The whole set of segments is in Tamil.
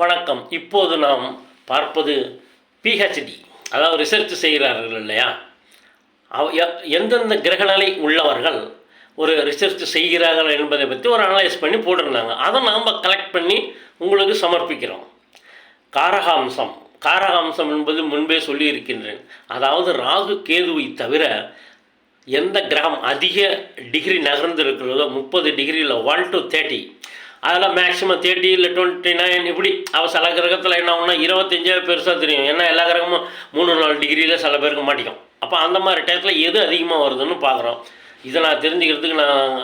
வணக்கம். இப்போது நாம் பார்ப்பது பிஹெச்டி அதாவது ரிசர்ச் செய்கிறார்கள் இல்லையா? அவ எந்தெந்த கிரகநிலை உள்ளவர்கள் ஒரு ரிசர்ச் செய்கிறார்கள் என்பதை பற்றி ஒரு அனலைஸ் பண்ணி போட்டிருந்தாங்க. அதை நாம் கலெக்ட் பண்ணி உங்களுக்கு சமர்ப்பிக்கிறோம். காரகாம்சம். காரகாம்சம் என்பது முன்பே சொல்லியிருக்கின்றேன். அதாவது ராகு கேதுவை தவிர எந்த கிரகம் அதிக டிகிரி நகர்ந்து இருக்கிறதோ முப்பது டிகிரியில் ஒன் டு தேர்ட்டி அதெல்லாம் மேக்ஸிமம் தேர்ட்டி இல்லை டுவெண்ட்டி நைன் இப்படி அவள் சில கிரகத்தில் என்ன ஒன்றா இருபத்தஞ்சே பெருசாக தெரியும். ஏன்னா எல்லா கிரகமும் மூணு நாலு டிகிரியில் சில பேருக்கு மாட்டிக்கும். அப்போ அந்த மாதிரி டயத்தில் எது அதிகமாக வருதுன்னு பார்க்குறோம் இதை நான் தெரிஞ்சுக்கிறதுக்கு நான்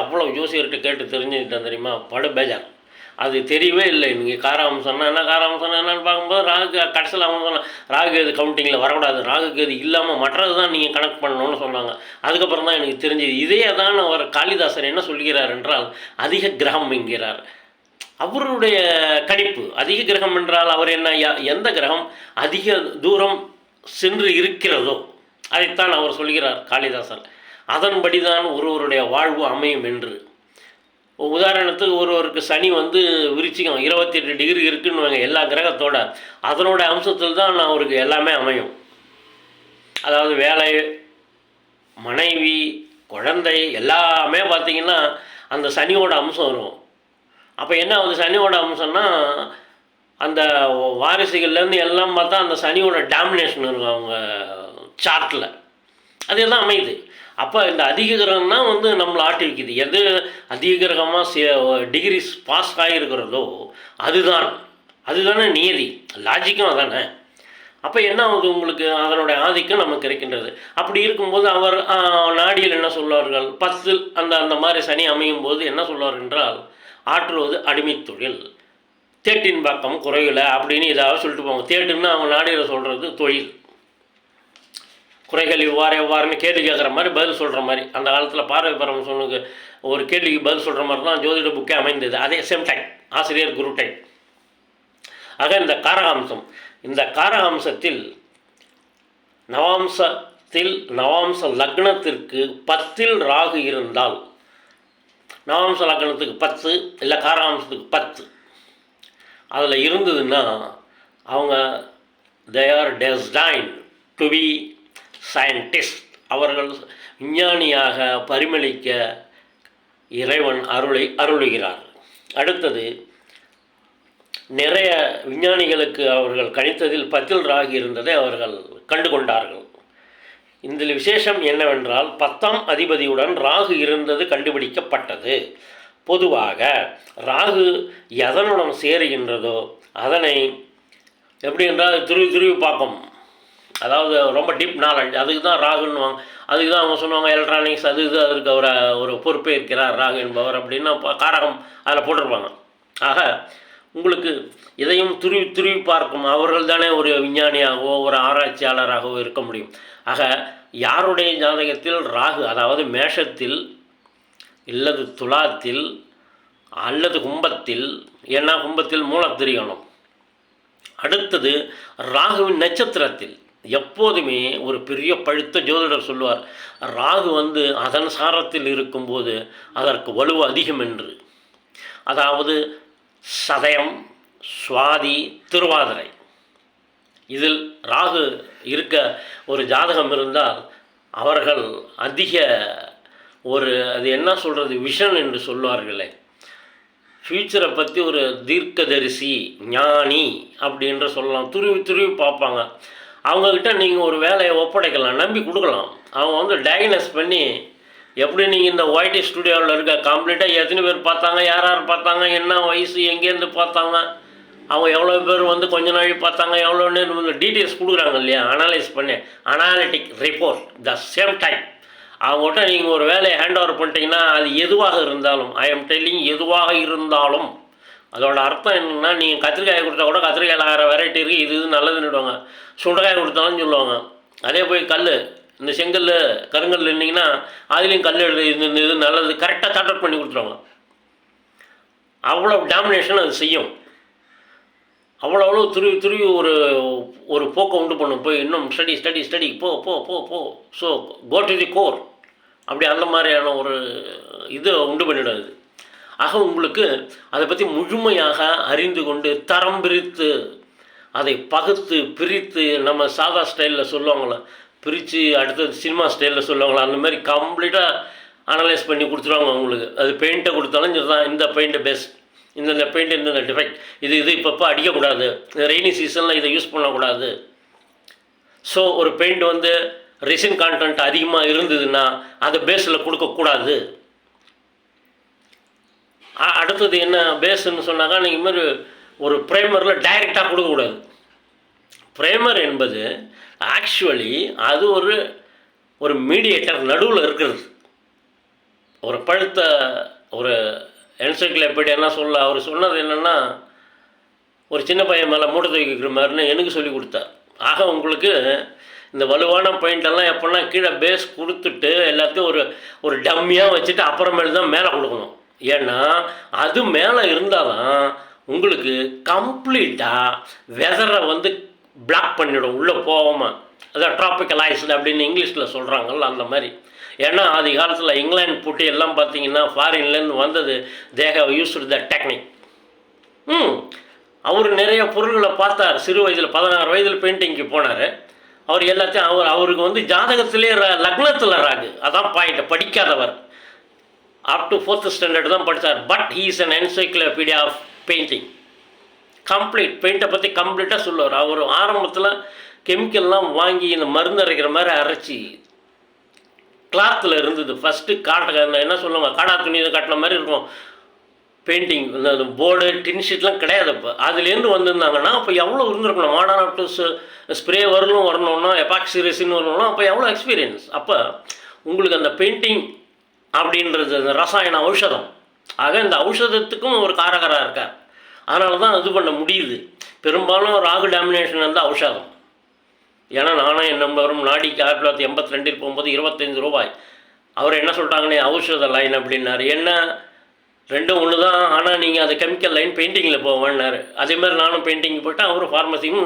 எவ்வளோ ஜோசியர்கிட்ட கேட்டு தெரிஞ்சுக்கிட்டேன் தெரியுமா? படு பேஜார். அது தெரியவே இல்லை. நீங்கள் காராமம் சொன்னால் என்ன? காராம்சம்னா என்னன்னு பார்க்கும்போது ராகு கடைசியில் அவன் சொன்னான் ராகு கேது கவுண்டிங்கில் வரக்கூடாது. ராகு கேது இல்லாமல் மற்றது தான் நீங்கள் கனெக்ட் பண்ணணும்னு சொன்னாங்க. அதுக்கப்புறம் தான் எனக்கு தெரிஞ்சது. இதே தான் அவர் காளிதாசர் என்ன சொல்கிறார் என்றால் அதிக கிரகம் என்கிறார். அவருடைய கணிப்பு அதிக கிரகம் என்றால் அவர் என்ன எந்த கிரகம் அதிக தூரம் சென்று இருக்கிறதோ அதைத்தான் அவர் சொல்கிறார் காளிதாசன் அதன்படி தான் ஒருவருடைய வாழ்வு அமையும் என்று. உதாரணத்துக்கு ஒருவருக்கு சனி வந்து விருச்சிகம் இருபத்தி எட்டு டிகிரி இருக்குன்னு எல்லா கிரகத்தோட. அதனோட அம்சத்தில் தான் அவருக்கு எல்லாமே அமையும். அதாவது வேலை மனைவி குழந்தை எல்லாமே பார்த்திங்கன்னா அந்த சனியோட அம்சம் வரும். அப்போ என்ன ஆகுது? சனியோட அம்சம்னா அந்த வாரிசுகள்லேருந்து எல்லாம் பார்த்தா அந்த சனியோட டாமினேஷன் இருக்கும் அவங்க சார்ட்டில் அது எல்லாம் அமையுது. அப்போ இந்த அதிக கிரகம் வந்து நம்மளை ஆட்டி வைக்குது. எது அதிக கிரகமாக டிகிரிஸ் பாஸ் ஆகிருக்கிறதோ அதுதான். அதுதானே நியதி. லாஜிக்கும் அதானே. அப்போ என்ன ஆகுது உங்களுக்கு? அதனுடைய ஆதிக்கம் நமக்கு இருக்கின்றது. அப்படி இருக்கும்போது அவர் நாடியில் என்ன சொல்வார்கள்? பத்து அந்த அந்த மாதிரி சனி அமையும் போது என்ன சொல்வார் என்றால் ஆற்றுவது அடிமை தொழில். தேட்டின் பக்கம் குறையலை அப்படின்னு ஏதாவது சொல்லிட்டு போவாங்க தேட்டுன்னு அவங்க நாடியில் சொல்கிறது தொழில். குறைகள் இவ்வாறு எவ்வாறுன்னு கேள்வி கேட்குற மாதிரி பதில் சொல்கிற மாதிரி. அந்த காலத்தில் பார்வை பரமசனுக்கு ஒரு கேள்விக்கு பதில் சொல்கிற மாதிரி தான் ஜோதிட புக்கே அமைந்தது. அதே சேம் டைம் ஆசிரியர் குரு டைம் ஆக இந்த காரகாம்சம் இந்த காரகாம்சத்தில் நவாம்சத்தில் நவாம்ச லக்னத்திற்கு பத்தில் ராகு இருந்தால் நவாம்ச லக்னத்துக்கு பத்து இல்லை காரகாம்சத்துக்கு பத்து. அதில் இருந்ததுன்னா அவங்க they are destined to be scientist அவர்கள் விஞ்ஞானியாக பரிமளிக்க இறைவன் அருளை அருளுகிறார். அடுத்தது நிறைய விஞ்ஞானிகளுக்கு அவர்கள் கணித்ததில் பத்தில் ராகி இருந்ததை அவர்கள் கண்டு கொண்டார்கள் இதில் விசேஷம் என்னவென்றால் பத்தாம் அதிபதியுடன் ராகு இருந்தது கண்டுபிடிக்கப்பட்டது. பொதுவாக ராகு எதனுடன் சேருகின்றதோ அதனை எப்படி என்றால் துருவி துருவி பார்க்கும் அதாவது ரொம்ப டீப் நாலேஜ் அதுக்கு தான் ராகுன்னுவாங்க அதுக்கு தான் அவங்க சொன்னாங்க எலக்ட்ரானிக்ஸ் அது இது அதற்கு அவர் ஒரு பொறுப்பே இருக்கிறார் ராகு என்பவர் அப்படின்னு காரகம் அதில் போட்டிருப்பாங்க. ஆக உங்களுக்கு இதையும் துருவி துருவி பார்க்கும் அவர்கள் தானே ஒரு விஞ்ஞானியாகவோ ஒரு ஆராய்ச்சியாளராகவோ இருக்க முடியும். ஆக யாருடைய ஜாதகத்தில் ராகு அதாவது மேஷத்தில் இல்லது துலாத்தில் அல்லது கும்பத்தில் ஏன்னா கும்பத்தில் மூலத்திரிகணும். அடுத்தது ராகுவின் நட்சத்திரத்தில். எப்போதுமே ஒரு பெரிய பழுத்த ஜோதிடர் சொல்லுவார் ராகு வந்து அதன் சாரத்தில் இருக்கும்போது அதற்கு வலுவு அதிகம் என்று. அதாவது சதயம் சுவாதி திருவாதிரை. இதில் ராகு இருக்க ஒரு ஜாதகம் இருந்தால் அவர்கள் அதிக ஒரு அது என்ன சொல்கிறது விஷன் என்று சொல்லுவார்களே ஃப்யூச்சரை பற்றி ஒரு தீர்க்கதரிசி ஞானி அப்படின்ற சொல்லலாம். துருவி துருவி பார்ப்பாங்க. அவங்கக்கிட்ட நீங்கள் ஒரு வேலையை ஒப்படைக்கலாம் நம்பி கொடுக்கலாம். அவங்க வந்து டயக்னஸ் பண்ணி எப்படி நீங்கள் இந்த ஒய்டி ஸ்டுடியோவில் இருக்க கம்ப்ளீட்டாக எத்தனை பேர் பார்த்தாங்க யார் யார் பார்த்தாங்க என்ன வயசு எங்கேருந்து பார்த்தாங்க அவங்க எவ்வளோ பேர் வந்து கொஞ்ச நாள் பார்த்தாங்க எவ்வளோன்னு டீட்டெயில்ஸ் கொடுக்குறாங்க இல்லையா? அனலைஸ் பண்ணி analytic report the same time அவங்ககிட்ட நீங்கள் ஒரு வேலையை ஹேண்ட் ஓவர் பண்ணிட்டீங்கன்னா அது எதுவாக இருந்தாலும் ஐ எம் டெல்லிங் எதுவாக இருந்தாலும் அதோட அர்த்தம் என்னென்னா நீங்கள் கத்திரிக்காயை கொடுத்தா கூட கத்திரிக்காயில் ஆகிற வெரைட்டி இருக்குது இது இது நல்லதுன்னுடுவாங்க. சுண்டைக்காய் கொடுத்தாலும் சொல்லுவாங்க. அதே போய் கல் இந்த செங்கல் கருங்கல் இருந்தீங்கன்னா அதுலேயும் கல் எழுது இது இந்த இது நல்லது கரெக்டாக சார்ட் பண்ணி கொடுத்துருவாங்க. அவ்வளோ டாமினேஷன் அது செய்யும். அவ்வளோ அவ்வளோ துருவி துருவி ஒரு ஒரு போக்கை உண்டு பண்ணும். போய் இன்னும் ஸ்டடி ஸ்டடி ஸ்டடி போ போ போ போ. So go to the core அப்படி அந்த மாதிரியான ஒரு இது உண்டு பண்ணிவிடாது அது. ஆக உங்களுக்கு அதை பற்றி முழுமையாக அறிந்து கொண்டு தரம் பிரித்து அதை பகுத்து பிரித்து நம்ம சாதா ஸ்டைலில் சொல்லுவாங்களே பிரித்து அடுத்தது சினிமா ஸ்டைலில் சொல்லுவாங்களா அந்த மாதிரி கம்ப்ளீட்டாக அனலைஸ் பண்ணி கொடுத்துருவாங்க உங்களுக்கு அது பெயிண்ட்டை கொடுத்தாலும் இதுதான் இந்த பெயிண்ட்டு பெஸ்ட் இந்தந்த பெயிண்ட் இந்தந்த டிஃபெக்ட் இது இது இப்பப்போ அடிக்கக்கூடாது. ரெய்னி சீசனில் இதை யூஸ் பண்ணக்கூடாது. ஸோ ஒரு பெயிண்ட் வந்து ரெசின் கான்டென்ட் அதிகமாக இருந்ததுன்னா அதை பேஸில் கொடுக்கக்கூடாது. அடுத்தது என்ன பேஸ்ன்னு சொன்னாக்கா நீங்கள் மாதிரி ஒரு ப்ரைமரில் டைரெக்டாக கொடுக்கக்கூடாது ப்ரைமர் என்பது ஆக்சுவலி அது ஒரு ஒரு மீடியேட்டர் நடுவில் இருக்கிறது. ஒரு பழுத்த ஒரு என்சைக்ளோபீடியா என்ன சொல்ல அவர் சொன்னது என்னென்னா ஒரு சின்ன பையன் மேலே மூட்டை தூக்கிக்கிற மாதிரின்னு எனக்கு சொல்லி கொடுத்தார். ஆக உங்களுக்கு இந்த வலுவான பாயிண்டெல்லாம் எப்போன்னா கீழே பேஸ் கொடுத்துட்டு எல்லாத்தையும் ஒரு ஒரு டம்மியாக வச்சுட்டு அப்புறமேல் தான் மேலே கொடுக்கணும். ஏன்னா அது மேலே இருந்தால் தான் உங்களுக்கு கம்ப்ளீட்டாக வெதரை வந்து பிளாக் பண்ணிடும் உள்ளே போகாமல் அதான் ட்ராபிக்கல் ஐஸ்டு அப்படின்னு இங்கிலீஷில் சொல்கிறாங்கல்ல அந்த மாதிரி. ஏன்னா ஆதி காலத்தில் இங்கிலாந்து போட்டி எல்லாம் பார்த்தீங்கன்னா ஃபாரின்லேருந்து வந்தது தேக யூஸ்டு த டெக்னிக் ம். அவர் நிறைய பொருள்களை பார்த்தார். சிறு வயதில் பதினாறு வயதில் பெயிண்டிங்க்கு போனார். அவர் எல்லாத்தையும் அவர் அவருக்கு வந்து ஜாதகத்திலே லக்னத்தில் ராகு. அதான் பாயிண்ட் படிக்காதவர். அப் டு ஃபோர்த் ஸ்டாண்டர்ட் தான் படித்தார் but he is an encyclopedia of painting complete பெயிண்ட்டை பற்றி கம்ப்ளீட்டாக சொல்லுவார். அவர் ஆரம்பத்தில் கெமிக்கல்லாம் வாங்கி இந்த மருந்து அரைக்கிற மாதிரி அரைச்சி கிளாத்தில் இருந்தது. ஃபஸ்ட்டு காட்ட என்ன சொல்லுவாங்க? காடா துணி கட்டின மாதிரி இருக்கும். பெயிண்டிங் இந்த போர்டு டின் ஷீட்லாம் கிடையாது அப்போ. அதுலேருந்து வந்திருந்தாங்கன்னா அப்போ எவ்வளோ இருந்திருக்கணும்? மாடர்ன் ஆப்டர்ஸ் ஸ்ப்ரே வரலும் வரணும்னா எபாக்சி ரெசின் வரணும்னா அப்போ எவ்வளோ எக்ஸ்பீரியன்ஸ் அப்போ உங்களுக்கு அந்த பெயிண்டிங் அப்படின்றது அந்த ரசாயன ஔஷதம். ஆக இந்த ஔஷதத்துக்கும் ஒரு காரகராக இருக்கார். அதனால தான் இது பண்ண முடியுது. பெரும்பாலும் ராகு டாமினேஷன் வந்து ஔஷதம். ஏன்னா நானும் என் நம்பரும் நாடிக்கு ஆயிரத்தி தொள்ளாயிரத்தி எண்பத்தி ரெண்டில் போகும்போது இருபத்தஞ்சு ரூபாய். அவர் என்ன சொல்கிறாங்கன்னே ஔஷத லைன் அப்படின்னாரு. என்ன? ரெண்டும் ஒன்று தான் ஆனால் நீங்கள் அது கெமிக்கல் லைன் பெயிண்டிங்கில் போவேன்னாரு அதே மாதிரி நானும் பெயிண்டிங் போட்டேன் அவரும் ஃபார்மசியும்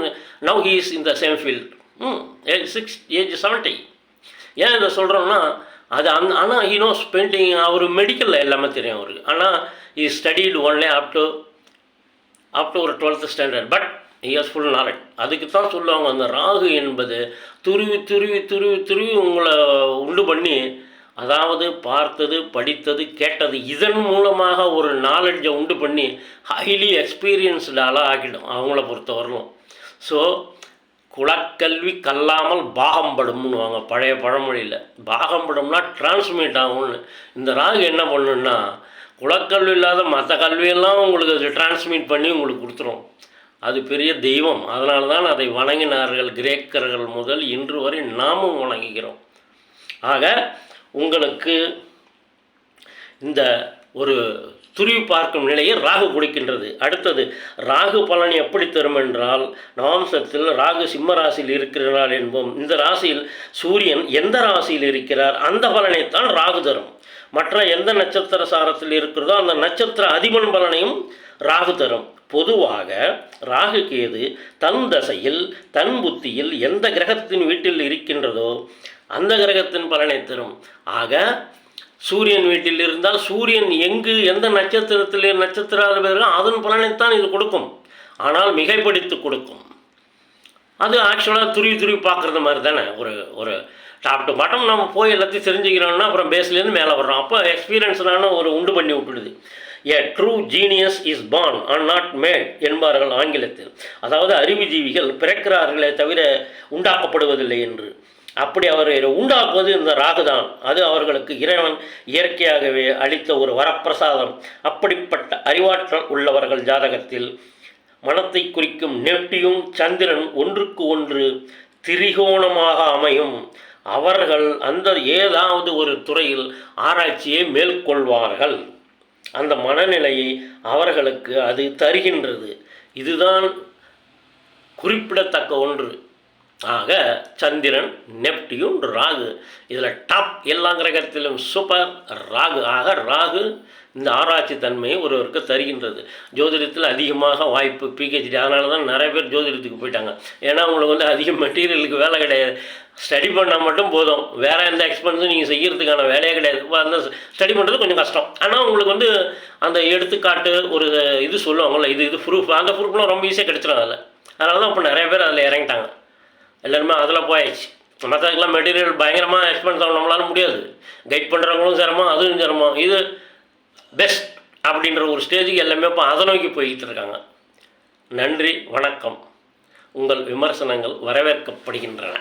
now he is in the same field ம் ஏஜ் சிக்ஸ் ஏஜ் செவன்ட்டி ஏன் இதை சொல்கிறோன்னா அது அந் ஆனால் ஹீ ஸ்பெண்டிங் அவர் மெடிக்கலில் எல்லாமே தெரியும் அவருக்கு. ஆனால் he studied only up to up to ஒரு twelfth standard but years full knowledge அதுக்கு தான் சொல்லுவாங்க அந்த ராகு என்பது துருவி துருவி துருவி துருவி உங்களை உண்டு பண்ணி அதாவது பார்த்தது படித்தது கேட்டது இதன் மூலமாக ஒரு நாலெட்ஜை உண்டு பண்ணி ஹைலி எக்ஸ்பீரியன்ஸ்டாலாக ஆக்கிடும் அவங்கள பொறுத்தவரையிலும். ஸோ குலக்கல்வி கல்லாமல் பாகம்படும்னுவாங்க. பழைய பழமொழியில். பாகம்படும்னா டிரான்ஸ்மிட் ஆகும்னு. இந்த ராகு என்ன பண்ணுன்னா குலக்கல்வி இல்லாத மற்ற கல்வியெல்லாம் உங்களுக்கு அது டிரான்ஸ்மிட் பண்ணி உங்களுக்கு கொடுத்துரும். அது பெரிய தெய்வம். அதனால தான் அதை வணங்கினார்கள் கிரேக்கர்கள் முதல் இன்று வரை நாமும் வணங்குகிறோம். ஆக உங்களுக்கு இந்த ஒரு துருவி பார்க்கும் நிலையை ராகு கொடுக்கின்றது. அடுத்தது ராகு பலன் எப்படி தரும் என்றால் நவாம்சத்தில் ராகு சிம்ம ராசியில் இருக்கிறார் என்போம். இந்த ராசியில் சூரியன் எந்த ராசியில் இருக்கிறார் அந்த பலனைத்தான் ராகு தரும். மற்ற எந்த நட்சத்திர சாரத்தில் இருக்கிறதோ அந்த நட்சத்திர அதிபன் பலனையும் ராகு தரும். பொதுவாக ராகு கேது தன் தசையில் தன் புத்தியில் எந்த கிரகத்தின் வீட்டில் இருக்கின்றதோ அந்த கிரகத்தின் பலனை தரும். ஆக சூரியன் வீட்டில் இருந்தால் சூரியன் எங்கு எந்த நட்சத்திரத்தில் நட்சத்திராதிபதிகளோ அதன் பலனைத்தான் இது கொடுக்கும். ஆனால் மிகைப்படுத்தி கொடுக்கும். அது ஆக்சுவலாக துருவி துருவி பார்க்குறது மாதிரி தானே. ஒரு ஒரு டாப் டு பாட்டம் நம்ம போய் எல்லாத்தையும் தெரிஞ்சுக்கிறோம்னா அப்புறம் பேஸ்லேருந்து மேலே வர்றோம். அப்போ எக்ஸ்பீரியன்ஸ்னான ஒரு உண்டு பண்ணி விட்டுடுது. A true genius is born and not made என்பார்கள் ஆங்கிலத்தில். அதாவது அறிவுஜீவிகள் பிறக்கிறார்களே தவிர உண்டாக்கப்படுவதில்லை என்று. அப்படி அவரை உண்டாக்குவது இந்த ராகுதான். அது அவர்களுக்கு இறைவன் இயற்கையாகவே அளித்த ஒரு வரப்பிரசாதம். அப்படிப்பட்ட அறிவாற்றல் உள்ளவர்கள் ஜாதகத்தில் மனத்தை குறிக்கும் நெட்டியும் சந்திரன் ஒன்றுக்கு ஒன்று திரிகோணமாக அமையும். அவர்கள் அந்த ஏதாவது ஒரு துறையில் ஆராய்ச்சியை மேற்கொள்வார்கள். அந்த மனநிலையை அவர்களுக்கு அது தருகின்றது. இதுதான் குறிப்பிடத்தக்க ஒன்று. ஆக சந்திரன் நெப்டியூன் ராகு. இதில் டாப் எல்லா கிரகத்திலும் சூப்பர் ராகு. ஆக ராகு இந்த ஆராய்ச்சி தன்மையை ஒருவருக்கு தருகின்றது. ஜோதிடத்தில் அதிகமாக வாய்ப்பு பிஹெச்டி அதனால தான் நிறைய பேர் ஜோதிடத்துக்கு போயிட்டாங்க. ஏன்னா உங்களுக்கு வந்து அதிக மெட்டீரியலுக்கு வேலை கிடையாது. ஸ்டடி பண்ணால் மட்டும் போதும். வேறு எந்த எக்ஸ்பென்ஸும் நீங்கள் செய்கிறதுக்கான வேலையே கிடையாது. அந்த ஸ்டடி பண்ணுறது கொஞ்சம் கஷ்டம். ஆனால் உங்களுக்கு வந்து அந்த எடுத்துக்காட்டு ஒரு இது சொல்லுவாங்கல்ல இது இது ப்ரூஃப் அந்த ப்ரூஃப்லாம் ரொம்ப ஈஸியாக கிடச்சிடும் அதில். அதனால தான் இப்போ நிறைய பேர் அதில் இறங்கிட்டாங்க. எல்லாருமே அதில் போயாச்சு. மற்றதுக்கெல்லாம் மெட்டீரியல் பயங்கரமாக எக்ஸ்பென்ஸ் ஆகும். நம்மளால முடியாது. கைட் பண்ணுறவங்களும் சிரமம் அதுவும் சிரமம். இது பெஸ்ட் அப்படின்ற ஒரு ஸ்டேஜுக்கு எல்லாமே இப்போ அதை நோக்கி போய்கிட்டு இருக்காங்க. நன்றி வணக்கம். உங்கள் விமர்சனங்கள் வரவேற்கப்படுகின்றன.